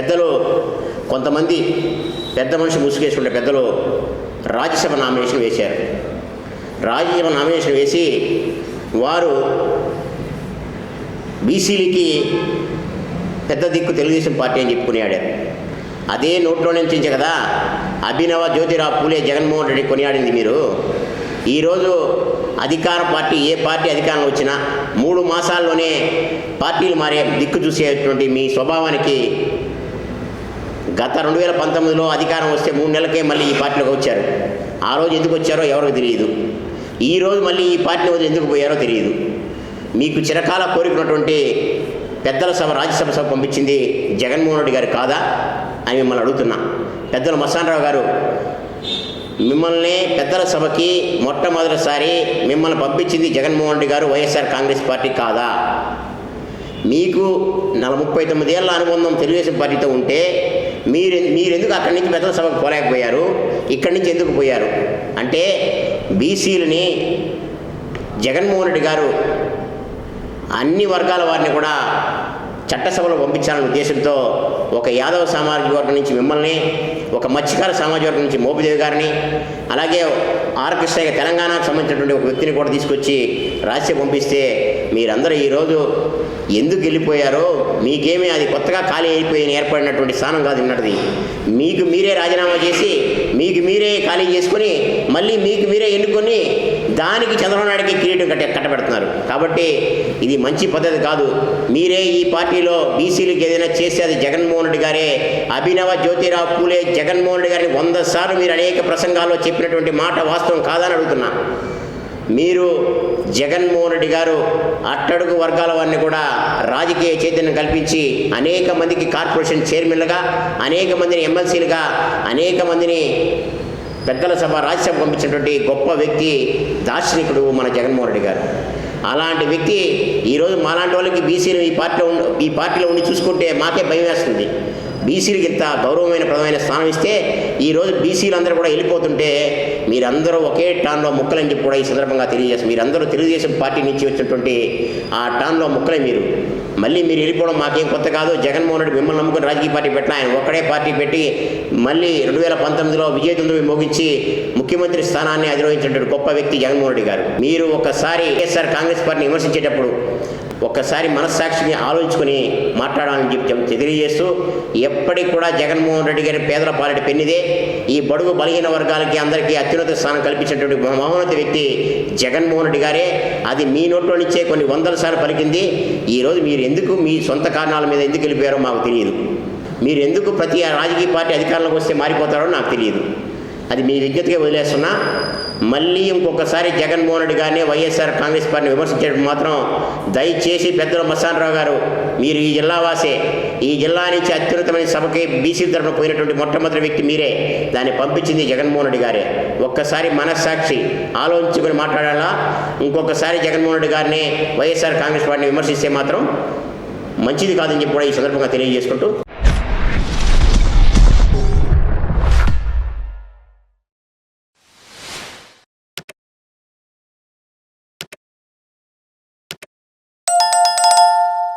పెద్దలు కొంతమంది పెద్ద మనిషి ముసుగేసుకుంటే పెద్దలు రాజ్యసభ నామినేషన్ వేశారు. రాజ్యసభ నామినేషన్ వేసి వారు బీసీలకి పెద్ద దిక్కు తెలుగుదేశం పార్టీ అని చెప్పుకుని ఆడారు అదే నోట్లో నుంచి కదా అభినవ జ్యోతిరావు పూలే జగన్మోహన్ రెడ్డి కొనియాడింది మీరు. ఈరోజు అధికార పార్టీ ఏ పార్టీ అధికారంలో వచ్చినా మూడు మాసాల్లోనే పార్టీలు మారే దిక్కు చూసేటువంటి మీ స్వభావానికి గత రెండు వేల పంతొమ్మిదిలో అధికారం వస్తే మూడు నెలలకే మళ్ళీ ఈ పార్టీలోకి వచ్చారు. ఆ రోజు ఎందుకు వచ్చారో ఎవరికి తెలియదు. ఈ రోజు మళ్ళీ ఈ పార్టీని వదిలి ఎందుకు పోయారో తెలియదు. మీకు చిరకాల కోరికున్నటువంటి పెద్దల సభ రాజ్యసభ సభ పంపించింది జగన్మోహన్ రెడ్డి గారు కాదా అని మిమ్మల్ని అడుగుతున్నా. పెద్దలు మస్తానరావు గారు మిమ్మల్ని పెద్దల సభకి మొట్టమొదటిసారి మిమ్మల్ని పంపించింది జగన్మోహన్ రెడ్డి గారు వైఎస్ఆర్ కాంగ్రెస్ పార్టీ కాదా? మీకు నల ముప్పై తొమ్మిది అనుబంధం తెలుగుదేశం పార్టీతో ఉంటే మీరు మీరెందుకు అక్కడి నుంచి పెద్దల సభకు పోలేకపోయారు? ఇక్కడి నుంచి ఎందుకు పోయారు? అంటే బీసీలని జగన్మోహన్ రెడ్డి గారు అన్ని వర్గాల వారిని కూడా చట్టసభలో పంపించాలనే ఉద్దేశంతో ఒక యాదవ సామాజిక వర్గం నుంచి మిమ్మల్ని ఒక మత్స్యకార సామాజిక వర్గం నుంచి మోపిదేవి గారిని అలాగే ఆర్ తెలంగాణకు సంబంధించినటువంటి ఒక వ్యక్తిని కూడా తీసుకొచ్చి రాసి పంపిస్తే మీరందరూ ఈరోజు ఎందుకు వెళ్ళిపోయారో మీకేమీ అది కొత్తగా ఖాళీ అయిపోయి ఏర్పడినటువంటి స్థానం కాదు ఉన్నది మీకు మీరే రాజీనామా చేసి మీకు మీరే ఖాళీ చేసుకొని మళ్ళీ మీకు మీరే ఎన్నుకొని దానికి చంద్రబాబు నాయుడికి కిరీటం కట్ట కట్టబెడుతున్నారు. కాబట్టి ఇది మంచి పద్ధతి కాదు. మీరే ఈ పార్టీలో బీసీలకు ఏదైనా చేస్తే అది జగన్మోహన్ రెడ్డి గారే. అభినవ జ్యోతిరావు పూలే జగన్మోహన్ రెడ్డి గారిని వంద సార్లు మీరు అనేక ప్రసంగాల్లో చెప్పినటువంటి మాట వాస్తవం కాదని అడుగుతున్నా. మీరు జగన్మోహన్ రెడ్డి గారు అట్టడుగు వర్గాల వారిని కూడా రాజకీయ చైతన్యం కల్పించి అనేక మందికి కార్పొరేషన్ చైర్మన్లుగా అనేక మందిని ఎమ్మెల్సీలుగా అనేక మందిని పెద్దల సభ రాజ్యసభ పంపించినటువంటి గొప్ప వ్యక్తి దార్శనికుడు మన జగన్మోహన్ రెడ్డి గారు. అలాంటి వ్యక్తి ఈరోజు మాలాంటి వాళ్ళకి బీసీలు ఈ పార్టీలో ఉండి ఈ పార్టీలో ఉండి చూసుకుంటే మాకే భయం వేస్తుంది. బీసీలకి ఇంత గౌరవమైన ప్రదమైన స్థానం ఇస్తే ఈరోజు బీసీలు అందరూ కూడా వెళ్ళిపోతుంటే మీరందరూ ఒకే టాన్లో ముక్కలని చెప్పి కూడా ఈ సందర్భంగా తెలియజేస్తారు మీరందరూ తెలుగుదేశం పార్టీ నుంచి వచ్చినటువంటి ఆ టాన్లో ముక్కలే మీరు. మళ్ళీ మీరు వెళ్ళిపోవడం మాకేం కొత్త కాదు. జగన్మోహన్ రెడ్డి మిమ్మల్ని నమ్ముకుని రాజకీయ పార్టీ పెట్టిన ఆయన ఒక్కడే పార్టీ పెట్టి మళ్ళీ రెండు వేల పంతొమ్మిదిలో విజయదుందువి మోగించి ముఖ్యమంత్రి స్థానాన్ని అధిరోహించినటువంటి గొప్ప వ్యక్తి జగన్మోహన్ రెడ్డి గారు. మీరు ఒకసారి వైఎస్ఆర్ కాంగ్రెస్ పార్టీని విమర్శించేటప్పుడు ఒక్కసారి మనస్సాక్షిని ఆలోచించుకొని మాట్లాడాలని చెప్పి తెలియజేస్తూ ఎప్పటికి కూడా జగన్మోహన్ రెడ్డి గారి పేదల పాలటి పెన్నిదే. ఈ బడుగు బలహీన వర్గాలకి అందరికీ అత్యున్నత స్థానం కల్పించినటువంటి మహోన్నత వ్యక్తి జగన్మోహన్ రెడ్డి గారే. అది మీ నోట్లో నుంచే కొన్ని వందల సార్లు పలికింది. ఈరోజు మీరు ఎందుకు మీ సొంత కారణాల మీద ఎందుకు వెళ్ళిపోయారో మాకు తెలియదు. మీరు ఎందుకు ప్రతి రాజకీయ పార్టీ అధికారంలోకి వస్తే మారిపోతారో నాకు తెలియదు. అది మీ విజ్ఞతగా వదిలేస్తున్నా. మళ్ళీ ఇంకొకసారి జగన్మోహన్ రెడ్డి గారిని వైఎస్ఆర్ కాంగ్రెస్ పార్టీని విమర్శించడం మాత్రం దయచేసి పెద్దల మస్తానరావు గారు మీరు ఈ జిల్లా వాసే. ఈ జిల్లా నుంచి అత్యున్నతమైన సభకి బీసీ తరఫున పోయినటువంటి మొట్టమొదటి వ్యక్తి మీరే. దాన్ని పంపించింది జగన్మోహన్ రెడ్డి గారే. ఒక్కసారి మనస్సాక్షి ఆలోచించుకొని మాట్లాడాలా? ఇంకొకసారి జగన్మోహన్ రెడ్డి గారిని వైఎస్ఆర్ కాంగ్రెస్ పార్టీని విమర్శిస్తే మాత్రం మంచిది కాదని చెప్పి కూడా ఈ సందర్భంగా తెలియజేసుకుంటూ